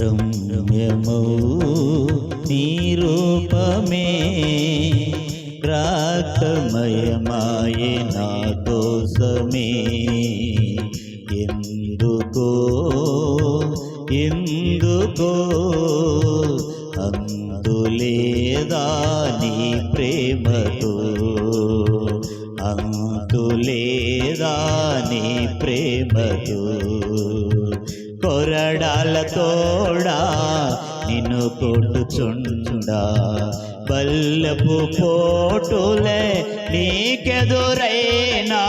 రమ్యమౌ నీ రూపమే రాకమయమాయే నా కోసమే ఎందుకో ఎందుకో అందులేదా నీ ప్రేమతో? అందులేదా నీ ప్రేమతో? కొరడాల తోడా నిన్ను కొట్టుచుండా. బల్లపు పోటులే నీకెదురైనా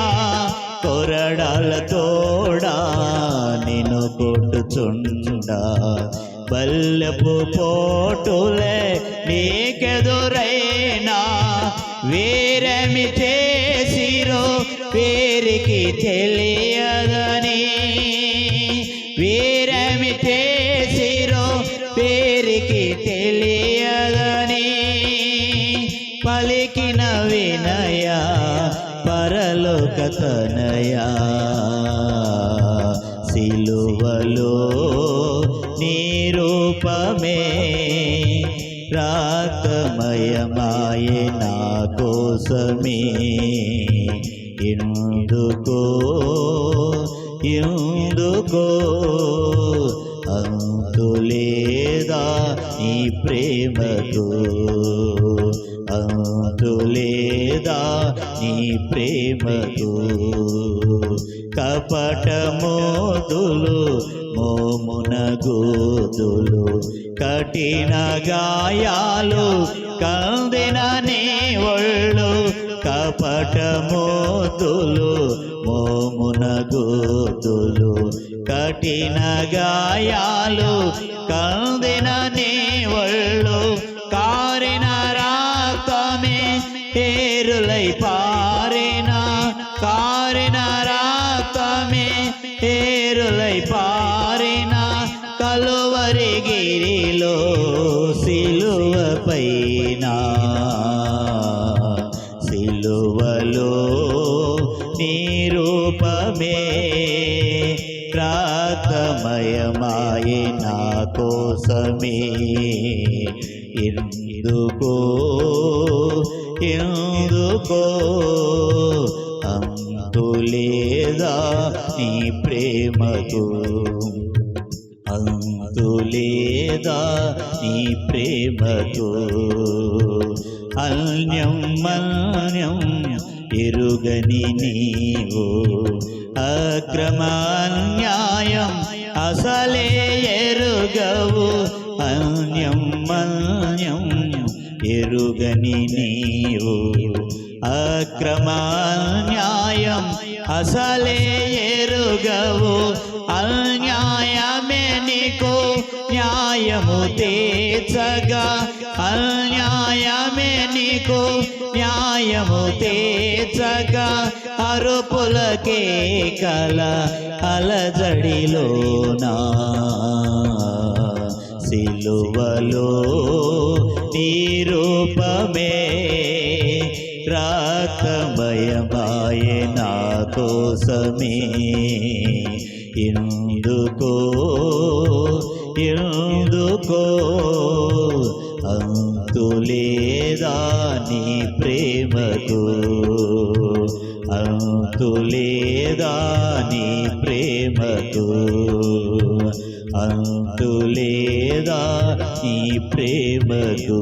కొరడాల తోడా నిన్ను కొట్టుచుండా. బల్లపు పోటులే నీకెదురైనా వీరమి చేసిరో పేరుకి తెలియదని. పరలోక తనయా సిలువలో నీ రాతమయమాయే నా కోసమే. ఎందుకో ఎందుకో అంతులేదా ఈ ప్రేమకు? అంతులేదా నీ ప్రేమతో కపట మోదులు మోమున గోదులు కఠిన గాయాలు కందిన నీ ఒళ్ళు కపట మోదులు మోమున గోదులు కఠిన గాయాలు కందిన నీ ఒళ్ళు కారిన రాతమే ఏరులై పారిన కలువరి గిరిలో సిలువ పైన. సిలువలో నీరూపమే ప్రాతమయమాయే నా కోసమే. ఎందుకో ఎందుకో అంతులేదా నీ ప్రేమకు? అంతులేదా నీ ప్రేమకు? అన్యం మన్యం ఎరుగని నీవు. అక్రమాన్యాయం అసలే ఎరుగవు. అన్యం మన్యం ఎరుగని నీవు. అక్రమాన్యాయం అసలే ఎరుగవు. అన్యాయమే నీకు న్యాయము తేచగా అన్యాయమే నీకు న్యాయము తేచగా అరుపులకే కల అలజడిలోనా సిలువలో తీరు రాతమయమాయే నా కోసమే ఎందుకో ఎందుకో అంతులేదా నీ ప్రేమకు? అంతులేదా నీ ప్రేమకు? అంతులేదా నీ ప్రేమకు?